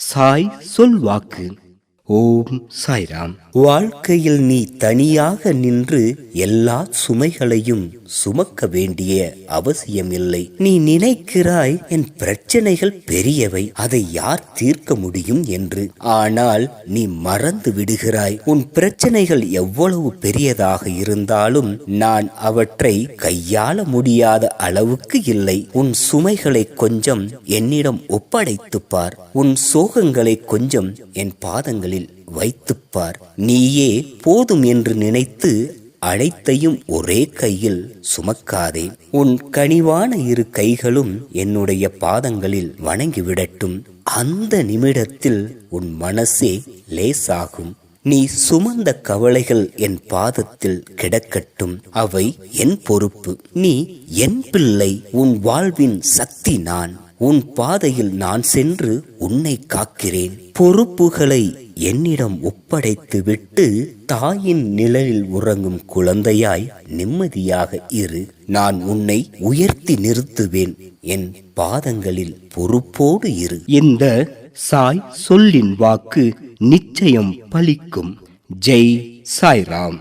சாய் சொல்வாக்கு ஓம் சாய்ராம். வாழ்க்கையில் நீ தனியாக நின்று எல்லா சுமைகளையும் சுமக்க வேண்டிய அவசியமில்லை. நீ நினைக்கிறாய் என் பிரச்சனைகள் பெரியவை அதை யார் தீர்க்க முடியும்? என்று. ஆனால் நீ மறந்து விடுகிறாய் உன் பிரச்சனைகள் எவ்வளவு பெரியதாக இருந்தாலும் நான் அவற்றை கையாள முடியாத அளவுக்கு இல்லை. உன் சுமைகளை கொஞ்சம் என்னிடம் ஒப்படைத்துப் பார். உன் சோகங்களை கொஞ்சம் என் பாதங்களில் வைத்துப் பார் நீயே போதும் என்று நினைத்து அனைத்தையும் ஒரே கையில் சுமக்காதே. உன் கனிவான இரு கைகளும் என்னுடைய பாதங்களில் வணங்கிவிடட்டும். அந்த நிமிடத்தில் உன் மனசே லேசாகும். நீ சுமந்த கவலைகள் என் பாதத்தில் கிடக்கட்டும். அவை என் பொறுப்பு. நீ என் பிள்ளை. உன் வாழ்வின் சக்தி நான். உன் பாதையில் நான் சென்று உன்னை காக்கிறேன். பொறுப்புகளை என்னிடம் ஒப்படைத்து விட்டு தாயின் நிழலில் உறங்கும் குழந்தையாய் நிம்மதியாக இரு. நான் உன்னை உயர்த்தி நிறுத்துவேன். என் பாதங்களில் பொறுப்போடு இரு. இந்த சாய் சொல்லின் வாக்கு நிச்சயம் பலிக்கும். ஜெய் சாய்ராம்.